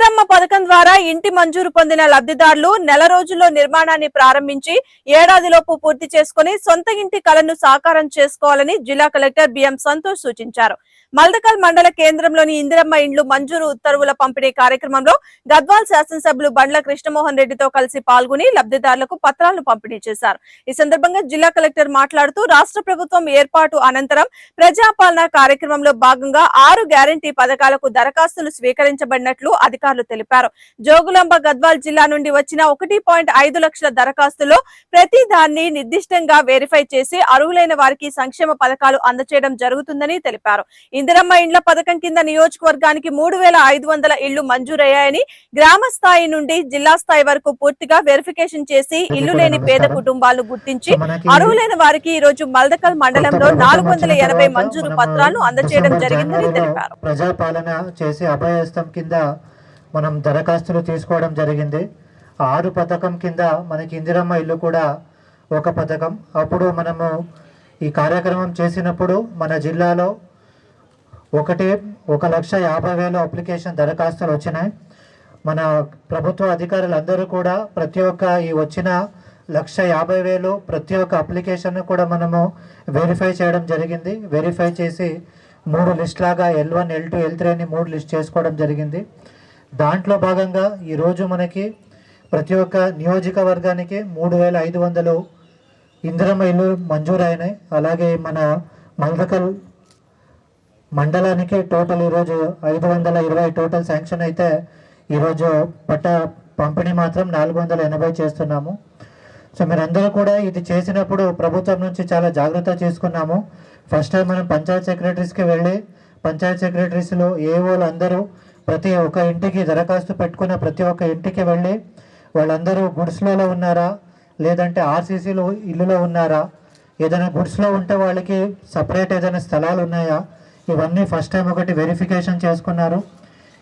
పేరమ్మ పథకం ద్వారా ఇంటి మంజూరు పొందిన లబ్ధిదారులు నెల రోజుల్లో నిర్మాణాన్ని ప్రారంభించి ఏడాదిలోపు పూర్తి చేసుకుని సొంత ఇంటి కలను సాకారం చేసుకోవాలని జిల్లా కలెక్టర్ బిఎం సంతోష్ సూచించారు. మల్దకల్ మండల కేంద్రంలోని ఇందిరమ్మ ఇండ్లు మంజూరు ఉత్తర్వుల పంపిణీ కార్యక్రమంలో గద్వాల్ శాసనసభ్యులు బండ్ల కృష్ణమోహన్ రెడ్డితో కలిసి పాల్గొని లబ్ధిదారులకు పత్రాలను పంపిణీ చేశారు. ఈ సందర్భంగా జిల్లా కలెక్టర్ మాట్లాడుతూ రాష్ట్ర ప్రభుత్వం ఏర్పాటు అనంతరం ప్రజాపాలన కార్యక్రమంలో భాగంగా ఆరు గ్యారంటీ పథకాలకు దరఖాస్తులు స్వీకరించబడినట్లు అధికారులు తెలిపారు. జోగులాంబ గద్వాల్ జిల్లా నుండి వచ్చిన ఒకటి లక్షల దరఖాస్తులో ప్రతి దాన్ని నిర్దిష్టంగా వెరిఫై చేసి అర్హులైన వారికి సంక్షేమ పథకాలు అందచేయడం జరుగుతుందని తెలిపారు. ఇందిరమ్మ ఇండ్ల పథకం కింద నియోజకవర్గానికి మూడు వేల ఐదు వందల ఇళ్ళు మంజూరయ్యాయని గ్రామ స్థాయి నుండి జిల్లా స్థాయి వరకు పూర్తిగా వెరిఫికేషన్ చేసి ఇల్లు లేని పేద కుటుంబాలను గుర్తించి అర్హులైన వారికి ఈ రోజు మల్దకల్ మండలంలో నాలుగు వందల ఎనభై మంజూరు పత్రాలను అందజేయడం జరిగిందని తెలిపారు. ప్రజాపాలన చేసి అభయహస్తం కింద మనం దరఖాస్తులు తీసుకోవడం జరిగింది. ఆరు పథకం కింద మనకి ఇందిరమ్మ ఇల్లు కూడా ఒక పథకం. అప్పుడు మనము ఈ కార్యక్రమం చేసినప్పుడు మన జిల్లాలో ఒకటి ఒక లక్ష యాభై వేల అప్లికేషన్ దరఖాస్తులు వచ్చినాయి. మన ప్రభుత్వ అధికారులు అందరూ కూడా ప్రతి ఒక్క ఈ వచ్చిన లక్ష యాభై వేలు ప్రతి ఒక్క అప్లికేషన్ను కూడా మనము వెరిఫై చేయడం జరిగింది. వెరిఫై చేసి మూడు లిస్ట్ లాగా L one L two L three అని మూడు లిస్ట్ చేసుకోవడం జరిగింది. దాంట్లో భాగంగా ఈరోజు మనకి ప్రతి ఒక్క నియోజకవర్గానికి మూడు వేల ఐదు వందలు ఇందిరమ్మ ఇల్లు మంజూరైనాయి. అలాగే మన మల్దకల్ మండలానికి టోటల్ ఈరోజు ఐదు వందల ఇరవై టోటల్ శాంక్షన్ అయితే ఈరోజు పట్ట పంపిణీ మాత్రం నాలుగు వందల ఎనభై చేస్తున్నాము. సో మీరందరూ కూడా ఇది చేసినప్పుడు ప్రభుత్వం నుంచి చాలా జాగ్రత్త తీసుకున్నాము. ఫస్ట్ టైం మనం పంచాయత్ సెక్రటరీస్కి వెళ్ళి పంచాయత్ సెక్రటరీస్లో ఏఓలు అందరూ ప్రతి ఒక్క ఇంటికి దరఖాస్తు పెట్టుకున్న ప్రతి ఒక్క ఇంటికి వెళ్ళి వాళ్ళందరూ గుడ్స్లలో ఉన్నారా? లేదంటే ఆర్సీసీలో ఇల్లులో ఉన్నారా? ఏదైనా గుడ్స్లో ఉంటే వాళ్ళకి సపరేట్ ఏదైనా స్థలాలు ఉన్నాయా? ఇవన్నీ ఫస్ట్ టైం ఒకటి వెరిఫికేషన్ చేసుకున్నారు.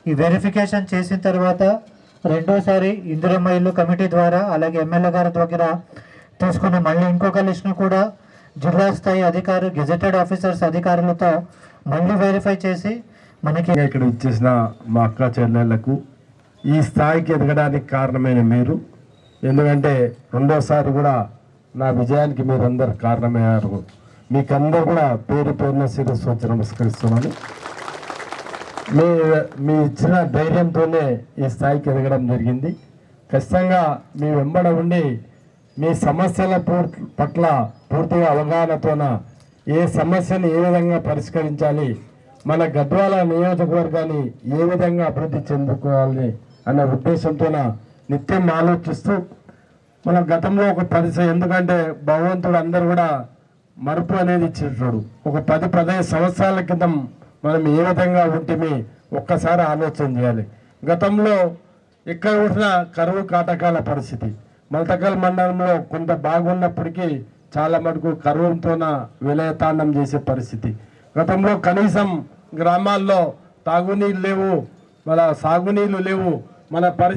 ఈ వెరిఫికేషన్ చేసిన తర్వాత రెండోసారి ఇందిరమ్మ ఇల్లు కమిటీ ద్వారా అలాగే ఎమ్మెల్యే గారి దగ్గర తీసుకున్న మళ్ళీ ఇంకొక లిస్ట్ను కూడా జిల్లా స్థాయి అధికారులు గెజెటెడ్ ఆఫీసర్స్ అధికారులతో మళ్ళీ వెరిఫై చేసి మనకి ఇక్కడ ఇచ్చేసిన మా అక్క చెల్లెళ్ళకు ఈ స్థాయికి ఎదగడానికి కారణమైన మీరు. ఎందుకంటే రెండోసారి కూడా నా విజయానికి మీరందరు కారణమయ్యారు. మీకందరూ కూడా పేరు పేరున శిరస్సు వచ్చి నమస్కరిస్తున్నాను. మీ మీ ఇచ్చిన ధైర్యంతోనే ఈ స్థాయికి ఎదగడం జరిగింది. ఖచ్చితంగా మీ వెంబడ ఉండి మీ సమస్యల పట్ల పూర్తిగా అవగాహనతోన ఏ సమస్యను ఏ విధంగా పరిష్కరించాలి మన గద్వాల నియోజకవర్గాన్ని ఏ విధంగా అభివృద్ధి చెందుకోవాలి అనే ఉద్దేశంతోన నిత్యం ఆలోచిస్తూ మన గతంలో ఒక పది ఎందుకంటే భగవంతుడు అందరు కూడా మరుపు అనేది ఇచ్చేటాడు ఒక పది పదహైదు సంవత్సరాల క్రితం మనం ఏ విధంగా ఉంటేమి ఒక్కసారి ఆలోచన చేయాలి. గతంలో ఎక్కడ ఉంటున్న కరువు కాటకాల పరిస్థితి. మలతకల్ మండలంలో కొంత బాగున్నప్పటికీ చాలా మటుకు కరువుతోన విలయతాండం చేసే పరిస్థితి. గతంలో కనీసం గ్రామాల్లో తాగునీళ్ళు లేవు. మన సాగునీళ్ళు లేవు. మన పరిస్థితి